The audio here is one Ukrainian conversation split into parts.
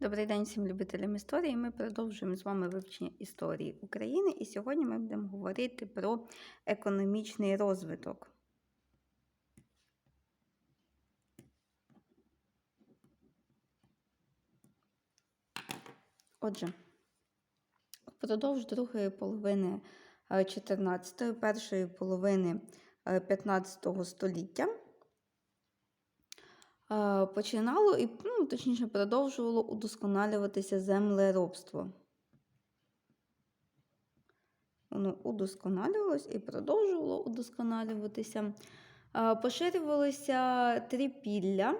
Добрий день всім любителям історії. Ми продовжуємо з вами вивчення історії України, і сьогодні ми будемо говорити про економічний розвиток. Отже, впродовж другої половини 14-ї, першої половини 15 століття е, починало і, ну, точніше, продовжувало удосконалюватися землеробство. Воно удосконалювалось і продовжувало удосконалюватися. Е, Поширювалися трипілля,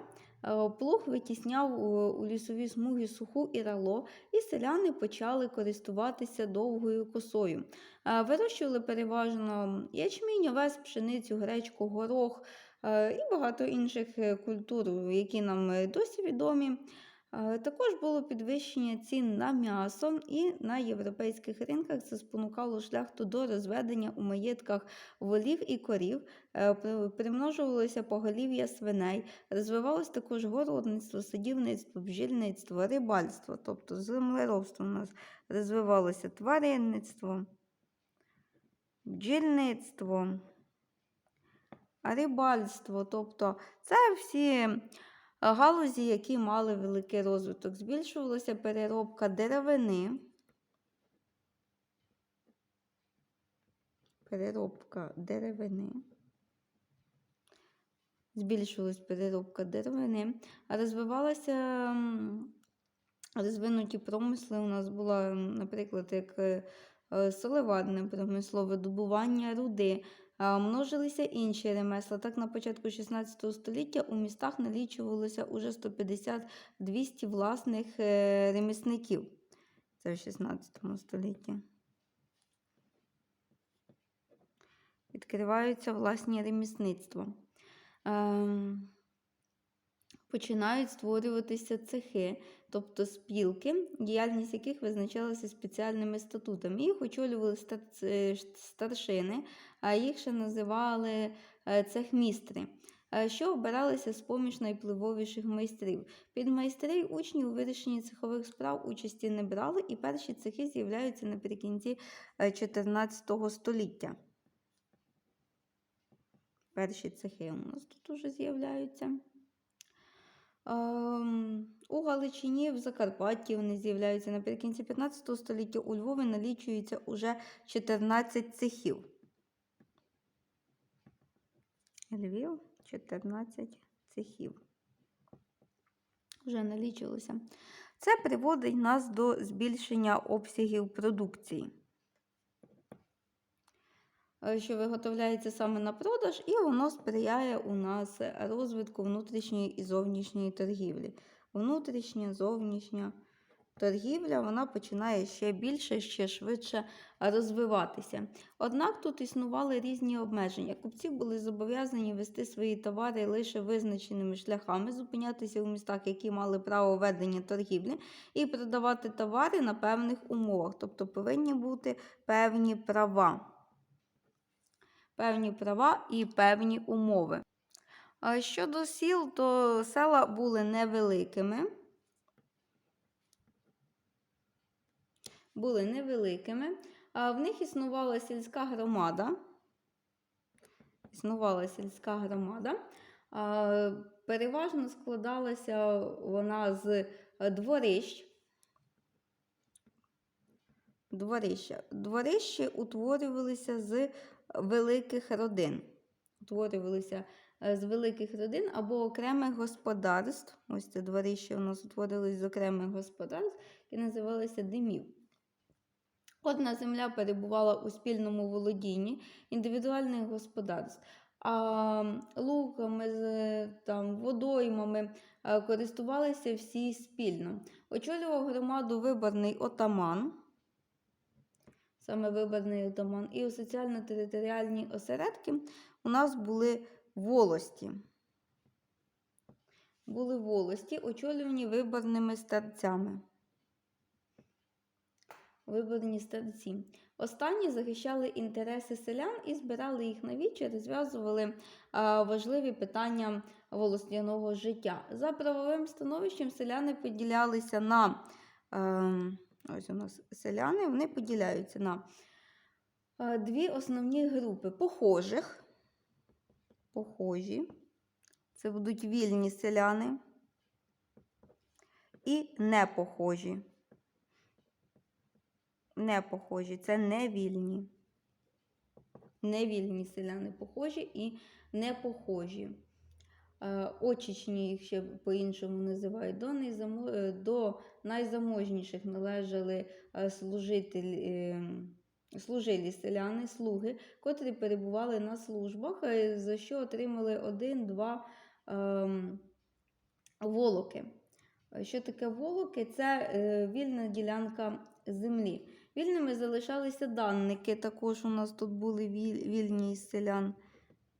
е, плуг витісняв у- лісові смуги суху і рало, і селяни почали користуватися довгою косою. Е, Вирощували переважно ячмінь, овес, пшеницю, гречку, горох е, і багато інших е, культур, які нам е, досі відомі. Е, Також було підвищення цін на м'ясо, і на європейських ринках. Це спонукало шляхту до розведення у маєтках волів і корів, Е, примножувалося поголів'я свиней, розвивалось також городництво, садівництво, бджільництво, рибальство, тобто землеробство у нас розвивалося тваринництво, бджільництво, рибальство, тобто це всі галузі, які мали великий розвиток. Збільшувалася переробка деревини. Переробка деревини. Збільшилась переробка деревини, розвивалася розвинуті промисли. У нас була, наприклад, як е, е, солеварне промисло, видобування руди, множилися інші ремесла. Так, на початку 16 століття у містах налічувалося уже 150-200 власних е, ремісників. Це в 16 столітті. Відкриваються власні ремісництва. Починають створюватися цехи, тобто спілки, діяльність яких визначалася спеціальними статутами. Їх очолювали е, старшини, а їх ще називали е, цехмістри. е, Що обиралися з поміж найвпливовіших майстрів. Під майстрів учні у вирішенні цехових справ участі не брали, і перші цехи з'являються наприкінці е, 14 століття. Перші цехи у нас тут уже з'являються. Ем, у Галичині, в Закарпатті вони з'являються наприкінці 15 століття. У Львові налічується уже 14 цехів. Львів 14 цехів. Вже налічилося. Це приводить нас до збільшення обсягів продукції що виготовляється саме на продаж, і воно сприяє у нас розвитку внутрішньої і зовнішньої торгівлі. Внутрішня, зовнішня торгівля вона починає ще більше, ще швидше розвиватися. Однак тут існували різні обмеження. Купці були зобов'язані вести свої товари лише визначеними шляхами, зупинятися у містах, які мали право ведення торгівлі, і продавати товари на певних умовах, тобто повинні бути певні права певні права і певні умови. Щодо сіл, то села були невеликими. Були невеликими. В них існувала сільська громада. Існувала сільська громада. Переважно складалася вона з дворищ. Дворища. Дворищі утворювалися з великих родин. Утворювалися е, з великих родин або окремих господарств. Ось це дворище у нас утворилось з окремих господарств, які називалися димів. Одна земля перебувала у спільному володінні індивідуальних господарств. А луками, з там, водоймами е, користувалися всі спільно. Очолював громаду виборний отаман саме виборний отаман, і у соціально-територіальні осередки у нас були волості. Були волості, очолювані виборними старцями. виборні старці. Останні захищали інтереси селян і збирали їх на вічі, розв'язували важливі питання волосняного життя. За правовим становищем селяни поділялися на ем, ось у нас селяни, вони поділяються на е, дві основні групи похожих. Похожі. Це будуть вільні селяни і непохожі. Непохожі це невільні. Невільні селяни похожі і непохожі. Е, Очічні їх ще по-іншому називають. До, е, до найзаможніших належали е, служителі, служилі селяни, слуги, котрі перебували на службах, за що отримали один-два ем, волоки. Що таке волоки? Це вільна ділянка землі. Вільними залишалися данники. Також у нас тут були віль- вільні із селян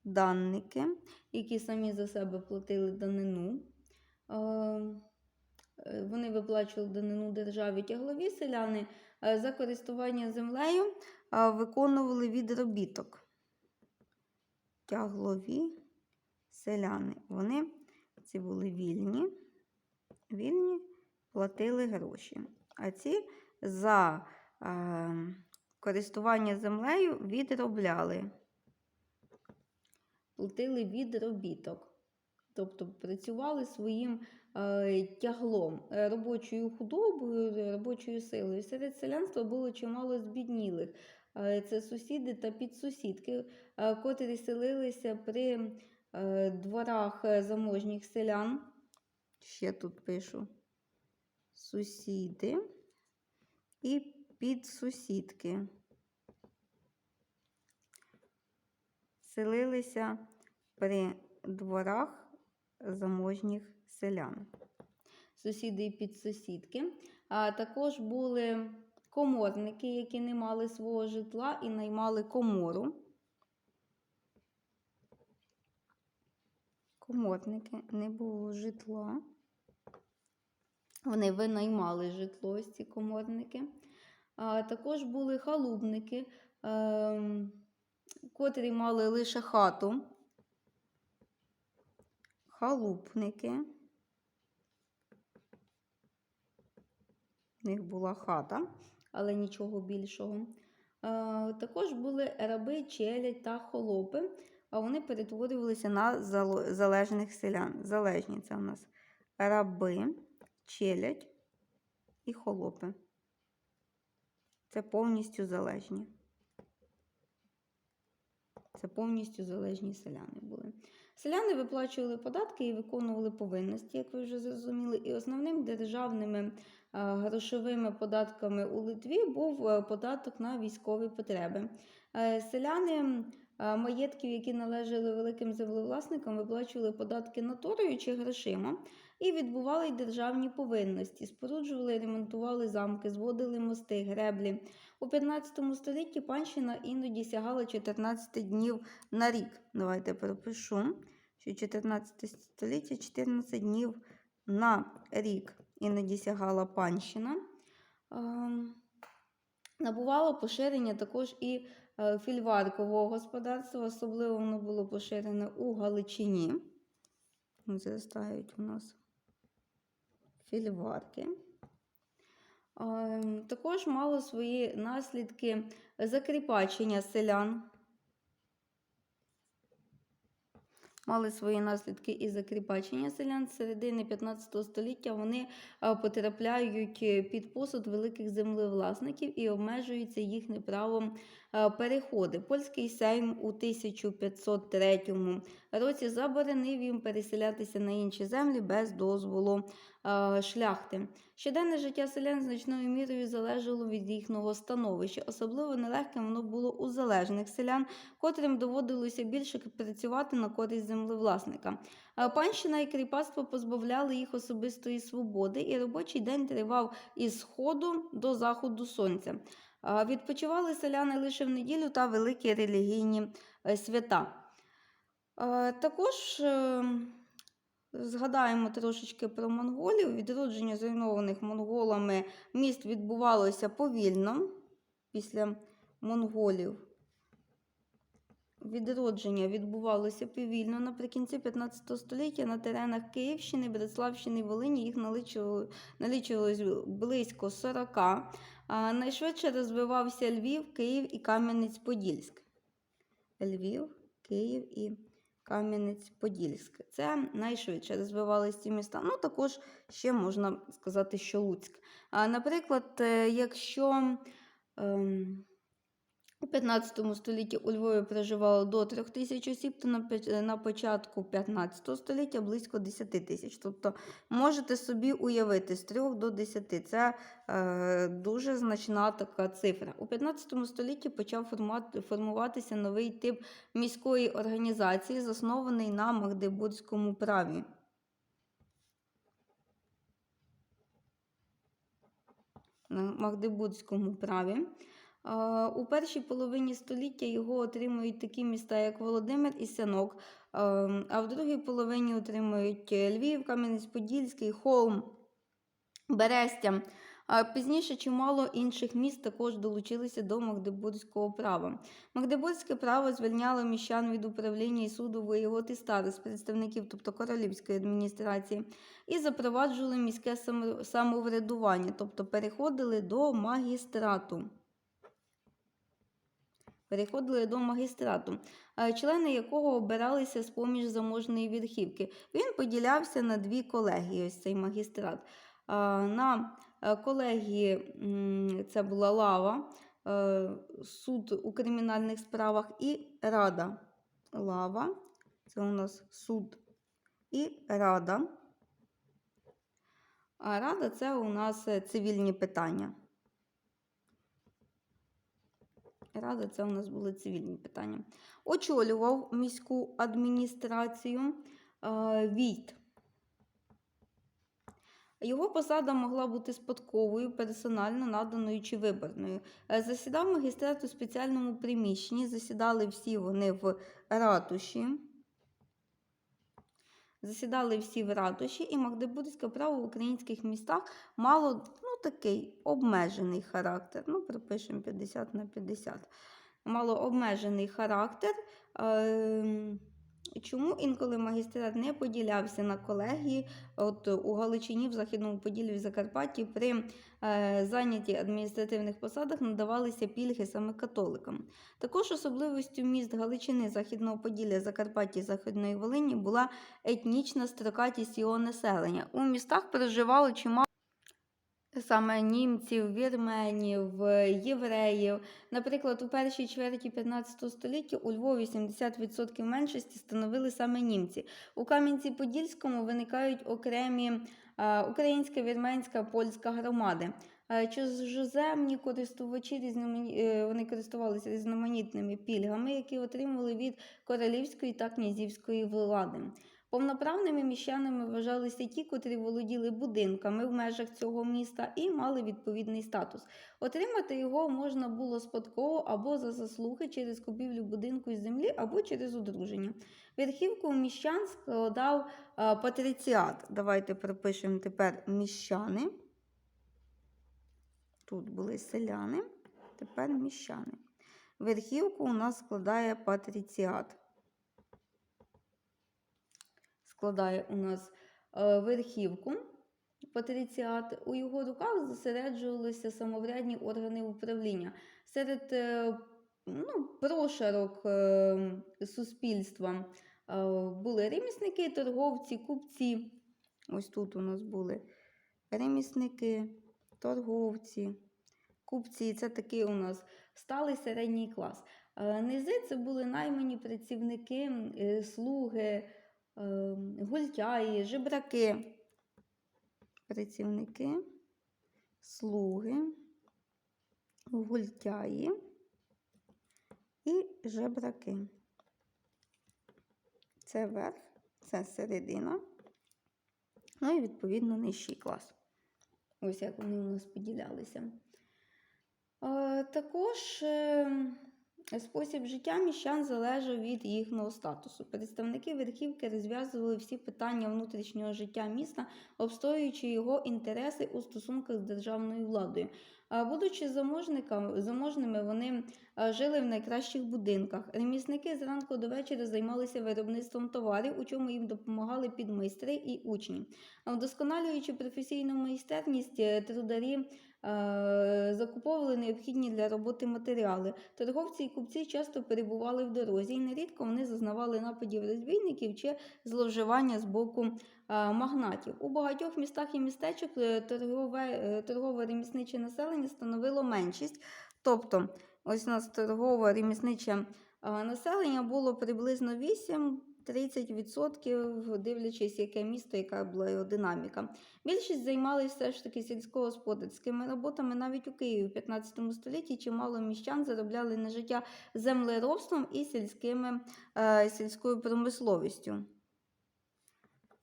данники, які самі за себе платили данину. Е, Вони виплачували данину державі тяглові селяни е, за користування землею виконували відробіток. Тяглові селяни. Вони ці були вільні, вільні платили гроші. А ці за е, користування землею відробляли. Платили відробіток. Тобто працювали своїм е, тяглом, е, робочою худобою, е, робочою силою. Серед селянства було чимало збіднілих. Е, Це сусіди та підсусідки, котрі селилися при дворах заможніх селян. Ще тут пишу сусіди і підсусідки. Селилися при дворах заможніх селян. Сусіди і підсусідки. А також були коморники, які не мали свого житла і наймали комору. Коморники не було житла. Вони винаймали житло, ось ці коморники. А також були халубники, ем, котрі мали лише хату. Халупники. В них була хата, але нічого більшого. Е, Також були раби, челядь та холопи, а вони перетворювалися на залежних селян. Залежні це у нас раби, челядь і холопи. Це повністю залежні. Це повністю залежні селяни були. Селяни виплачували податки і виконували повинності, як ви вже зрозуміли. І основним державними е, грошовими податками у Литві був е, податок на військові потреби. Е, Селяни маєтків, які належали великим землевласникам, виплачували податки натурою чи грошима і відбували й державні повинності, споруджували ремонтували замки, зводили мости, греблі. У 15 столітті панщина іноді сягала 14 днів на рік. Давайте пропишу, що 14 століття 14 днів на рік іноді сягала панщина. Ем, Набувало поширення також і е, фільваркового господарства, особливо воно було поширене у Галичині. Зростають у нас фільварки. Ем, Також мало свої наслідки закріпачення селян. Мали свої наслідки і закріпачення селян середини 15 століття. Вони е, потрапляють е, під посуд великих землевласників і обмежуються їхнім правом переходи. Польський сейм у 1503 році заборонив їм переселятися на інші землі без дозволу е, шляхти. Щоденне життя селян значною мірою залежало від їхнього становища. Особливо нелегким воно було у залежних селян, котрим доводилося більше працювати на користь землевласника. Панщина і кріпацтво позбавляли їх особистої свободи, і робочий день тривав із сходу до заходу сонця. Відпочивали селяни лише в неділю та великі релігійні е, свята. Також е, Згадаємо трошечки про монголів. Відродження зруйнованих монголами міст відбувалося повільно після монголів. Відродження відбувалося повільно. Наприкінці 15 століття на теренах Київщини, Береславщини і Волині їх налічувалось близько 40. Найшвидше розвивався Львів, Київ і Кам'янець-Подільськ. Львів, Київ і Кам'янець-Подільськ. Це найшвидше розвивалися ці міста. Ну, також ще можна сказати, що Луцьк. Наприклад, е, якщо ем, 15 столітті у Львові проживало до 3 тисяч осіб, то на, початку 15 століття близько 10 тисяч. Тобто можете собі уявити з 3 до 10. Це е, дуже значна така цифра. У 15 столітті почав формуватися новий тип міської організації, заснований на Магдебурзькому праві. На Магдебурзькому праві. Е, У першій половині століття його отримують такі міста, як Володимир і Сянок, е, а в другій половині отримують Львів, Кам'янець-Подільський, Холм, Берестя. Пізніше чимало інших міст також долучилися до Магдебурзького права. Магдебурзьке право звільняло міщан від управління і суду воєвод і старост, представників, тобто королівської адміністрації, і запроваджували міське самоврядування, тобто переходили до магістрату. Переходили до магістрату, е, члени якого обиралися з поміж заможної верхівки. Він поділявся на дві колегії, ось цей магістрат. Е, На е, колегії це була лава, суд у кримінальних справах і рада. Лава, це у нас суд і рада. А рада це у нас цивільні питання. Рада це у нас були цивільні питання. Очолював міську адміністрацію е, Війт. Його посада могла бути спадковою, персонально наданою чи виборною. Е, Засідав магістрат у спеціальному приміщенні, засідали всі вони в ратуші. Засідали всі в ратуші, і Магдебурзьке право в українських містах мало ну, такий обмежений характер. Ну, припишемо 50 на 50. Мало обмежений характер. Ем, Чому інколи магістрат не поділявся на колегії? От у Галичині, в Західному Поділлі, в Закарпатті при е, зайнятті адміністративних посадах надавалися пільги саме католикам. Також особливістю міст Галичини, Західного Поділля, Закарпаття Західної Волині була етнічна строкатість його населення. У містах проживало чимало саме німців, вірменів, євреїв. Наприклад, у першій чверті 15 століття у Львові 70% меншості становили саме німці. У Кам'янці-Подільському виникають окремі е, українська, вірменська, польська громади. Е, Чужоземні користувачі різномані... е, вони користувалися різноманітними пільгами, які отримували від королівської та князівської влади. Повноправними міщанами вважалися ті, котрі володіли будинками в межах цього міста і мали відповідний статус. Отримати його можна було спадково або за заслуги через купівлю будинку і землі, або через одруження. Верхівку міщан складав а, патриціат. Давайте пропишемо тепер міщани. Тут були селяни, тепер міщани. Верхівку у нас складає патриціат складає у нас е, верхівку. Патріціат. У його руках зосереджувалися самоврядні органи управління. Серед е, ну, прошарок е, суспільства були ремісники, торговці, купці. Ось тут у нас були ремісники, торговці, купці. Це такий у нас сталий середній клас. Низи це були наймані працівники, слуги гультяї, жебраки, працівники, слуги, гультяї і жебраки. Це верх, це середина, ну і відповідно нижчий клас. Ось як вони у нас поділялися. Е, Також е, Спосіб життя міщан залежав від їхнього статусу. Представники верхівки розв'язували всі питання внутрішнього життя міста, обстоюючи його інтереси у стосунках з державною владою. Будучи заможними, вони жили в найкращих будинках. Ремісники зранку до вечора займалися виробництвом товарів, у чому їм допомагали підмайстри і учні. Вдосконалюючи професійну майстерність, е, трударі закуповували необхідні для роботи матеріали. Торговці і купці часто перебували в дорозі, і нерідко вони зазнавали нападів розбійників чи зловживання з боку е, магнатів. У багатьох містах і містечок е, торгове, е, торгово-ремісниче населення становило меншість. Тобто, ось у нас торгово-ремісниче е, населення було приблизно 8 30%, дивлячись, яке місто, яка була його динаміка. Більшість займалися все ж таки сільськогосподарськими роботами. Навіть у Києві в 15 столітті чимало міщан заробляли на життя землеробством і сільськими, е, сільською промисловістю.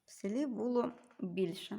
В селі було більше.